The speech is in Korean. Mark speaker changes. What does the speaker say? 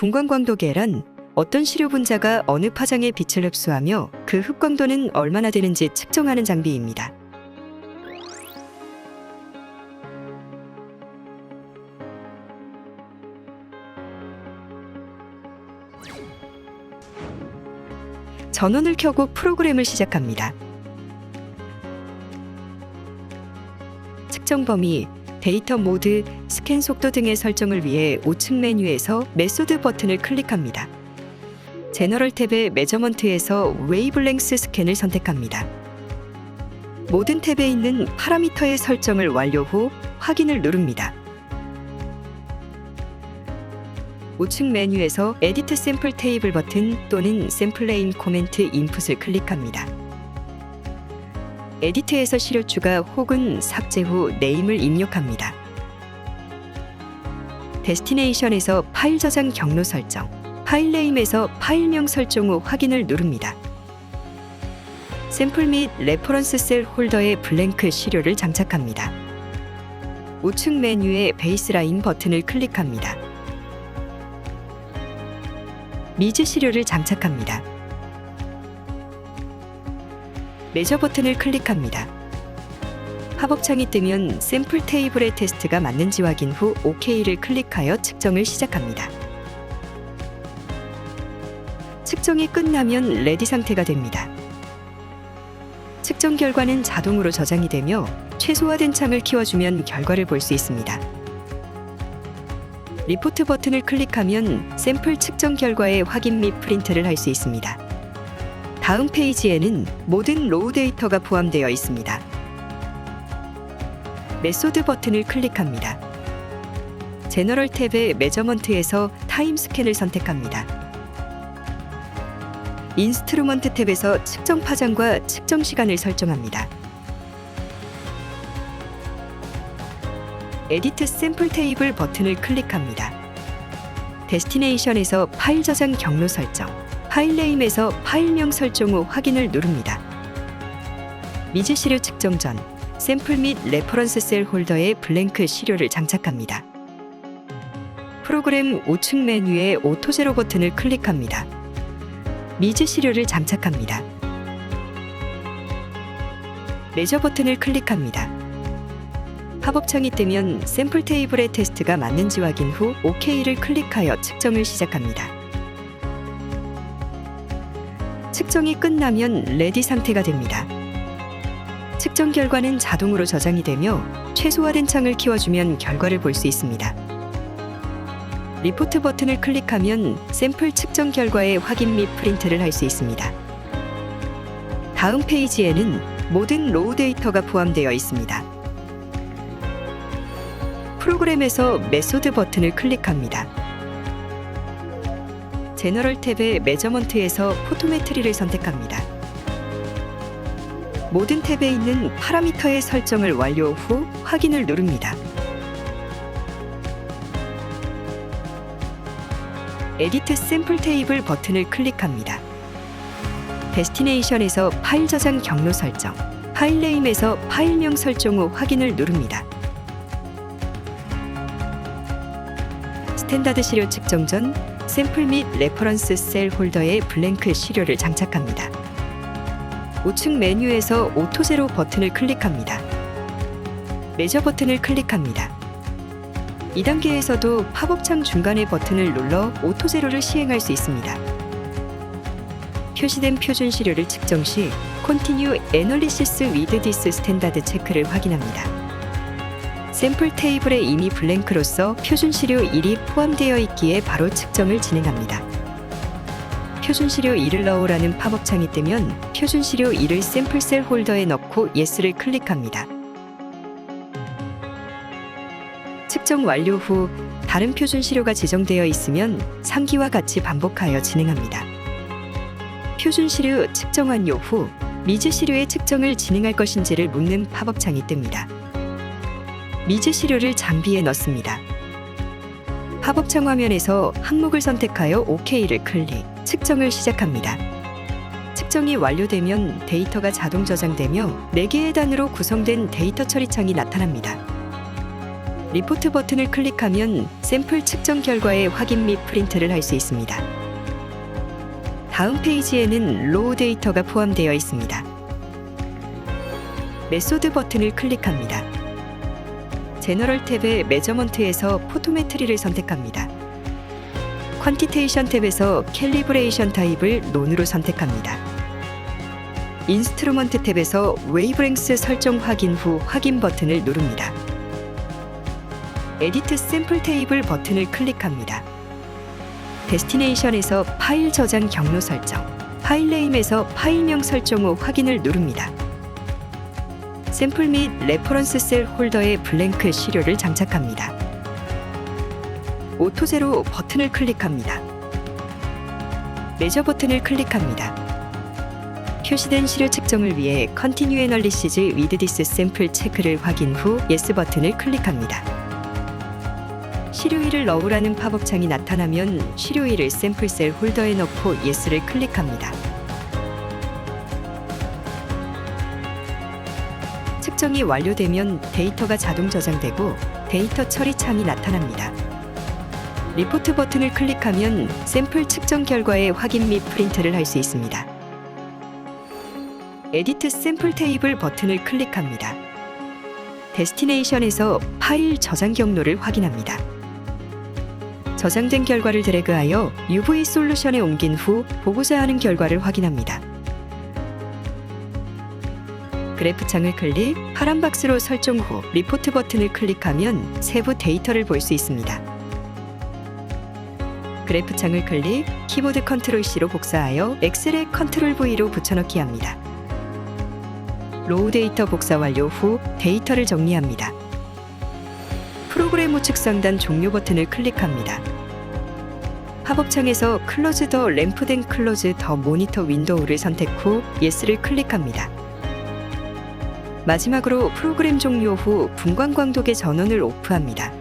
Speaker 1: 분광광도 계란 어떤 시료 분자가 어느 파장의 빛을 흡수하며 그 흡광도는 얼마나 되는지 측정하는 장비입니다. 전원을 켜고 프로그램을 시작합니다. 측정 범위, 데이터 모드, 스캔 속도 등의 설정을 위해 우측 메뉴에서 메소드 버튼을 클릭합니다. 제너럴 탭의 메저먼트에서 웨이블랭스 스캔을 선택합니다. 모든 탭에 있는 파라미터의 설정을 완료 후 확인을 누릅니다. 우측 메뉴에서 에디트 샘플 테이블 버튼 또는 샘플 레인 코멘트 인풋을 클릭합니다. 에디트에서 시료 추가 혹은 삭제 후 네임을 입력합니다. 데스티네이션에서 파일 저장 경로 설정, 파일 네임에서 파일명 설정 후 확인을 누릅니다. 샘플 및 레퍼런스 셀 홀더에 블랭크 시료를 장착합니다. 우측 메뉴의 베이스라인 버튼을 클릭합니다. 미즈 시료를 장착합니다. 메저 버튼을 클릭합니다. 팝업창이 뜨면 샘플 테이블의 테스트가 맞는지 확인 후 OK를 클릭하여 측정을 시작합니다. 측정이 끝나면 레디 상태가 됩니다. 측정 결과는 자동으로 저장이 되며 최소화된 창을 키워주면 결과를 볼 수 있습니다. 리포트 버튼을 클릭하면 샘플 측정 결과의 확인 및 프린트를 할 수 있습니다. 다음 페이지에는 모든 로우 데이터가 포함되어 있습니다. 메소드 버튼을 클릭합니다. 제너럴 탭의 메저먼트에서 타임 스캔을 선택합니다. 인스트루먼트 탭에서 측정 파장과 측정 시간을 설정합니다. 에디트 샘플 테이블 버튼을 클릭합니다. 데스티네이션에서 파일 저장 경로 설정, 파일 네임에서 파일명 설정 후 확인을 누릅니다. 미지 시료 측정 전 샘플 및 레퍼런스 셀 홀더에 블랭크 시료를 장착합니다. 프로그램 우측 메뉴의 오토 제로 버튼을 클릭합니다. 미즈 시료를 장착합니다. 메저 버튼을 클릭합니다. 팝업창이 뜨면 샘플 테이블의 테스트가 맞는지 확인 후 OK를 클릭하여 측정을 시작합니다. 측정이 끝나면 레디 상태가 됩니다. 측정 결과는 자동으로 저장이 되며 최소화된 창을 키워주면 결과를 볼 수 있습니다. 리포트 버튼을 클릭하면 샘플 측정 결과의 확인 및 프린트를 할 수 있습니다. 다음 페이지에는 모든 로우 데이터가 포함되어 있습니다. 프로그램에서 메소드 버튼을 클릭합니다. 제너럴 탭의 메저먼트에서 포토메트리를 선택합니다. 모든 탭에 있는 파라미터의 설정을 완료 후 확인을 누릅니다. 에디트 샘플 테이블 버튼을 클릭합니다. 데스티네이션에서 파일 저장 경로 설정, 파일 네임에서 파일명 설정 후 확인을 누릅니다. 스탠다드 시료 측정 전 샘플 및 레퍼런스 셀 홀더에 블랭크 시료를 장착합니다. 우측 메뉴에서 오토 제로 버튼을 클릭합니다. 메저 버튼을 클릭합니다. 2단계에서도 팝업창 중간의 버튼을 눌러 오토 제로를 시행할 수 있습니다. 표시된 표준 시료를 측정 시 Continue Analysis with this Standard 체크를 확인합니다. 샘플 테이블에 이미 블랭크로서 표준 시료 1이 포함되어 있기에 바로 측정을 진행합니다. 표준 시료 1을 넣으라는 팝업 창이 뜨면 표준 시료 1을 샘플 셀 홀더에 넣고 예스를 클릭합니다. 측정 완료 후 다른 표준 시료가 지정되어 있으면 상기와 같이 반복하여 진행합니다. 표준 시료 측정 완료 후 미즈 시료의 측정을 진행할 것인지를 묻는 팝업 창이 뜹니다. 미즈 시료를 장비에 넣습니다. 팝업창 화면에서 항목을 선택하여 OK를 클릭, 측정을 시작합니다. 측정이 완료되면 데이터가 자동 저장되며 4개의 단으로 구성된 데이터 처리 창이 나타납니다. 리포트 버튼을 클릭하면 샘플 측정 결과의 확인 및 프린트를 할 수 있습니다. 다음 페이지에는 로우 데이터가 포함되어 있습니다. 메소드 버튼을 클릭합니다. 제너럴 탭의 메저먼트에서 포토메트리를 선택합니다. 퀀티테이션 탭에서 캘리브레이션 타입을 논으로 선택합니다. 인스트루먼트 탭에서 웨이브랭스 설정 확인 후 확인 버튼을 누릅니다. 에디트 샘플 테이블 버튼을 클릭합니다. 데스티네이션에서 파일 저장 경로 설정, 파일 네임에서 파일명 설정 후 확인을 누릅니다. 샘플 및 레퍼런스 셀 홀더에 블랭크 시료를 장착합니다. 오토제로 버튼을 클릭합니다. 메저 버튼을 클릭합니다. 표시된 시료 측정을 위해 Continue Analysis with this sample 체크를 확인 후 Yes 버튼을 클릭합니다. 시료일을 넣으라는 팝업 창이 나타나면 시료일을 샘플 셀 홀더에 넣고 Yes를 클릭합니다. 측정이 완료되면 데이터가 자동 저장되고 데이터 처리 창이 나타납니다. 리포트 버튼을 클릭하면 샘플 측정 결과의 확인 및 프린트를 할 수 있습니다. 에디트 샘플 테이블 버튼을 클릭합니다. 데스티네이션에서 파일 저장 경로를 확인합니다. 저장된 결과를 드래그하여 UV 솔루션에 옮긴 후 보고자 하는 결과를 확인합니다. 그래프 창을 클릭, 파란 박스로 설정 후 리포트 버튼을 클릭하면 세부 데이터를 볼 수 있습니다. 그래프 창을 클릭, 키보드 컨트롤 C로 복사하여 엑셀의 컨트롤 V로 붙여넣기 합니다. 로우 데이터 복사 완료 후 데이터를 정리합니다. 프로그램 우측 상단 종료 버튼을 클릭합니다. 팝업창에서 클로즈 더 램프 된 클로즈 더 모니터 윈도우를 선택 후 예스를 클릭합니다. 마지막으로 프로그램 종료 후 분광 광독의 전원을 오프합니다.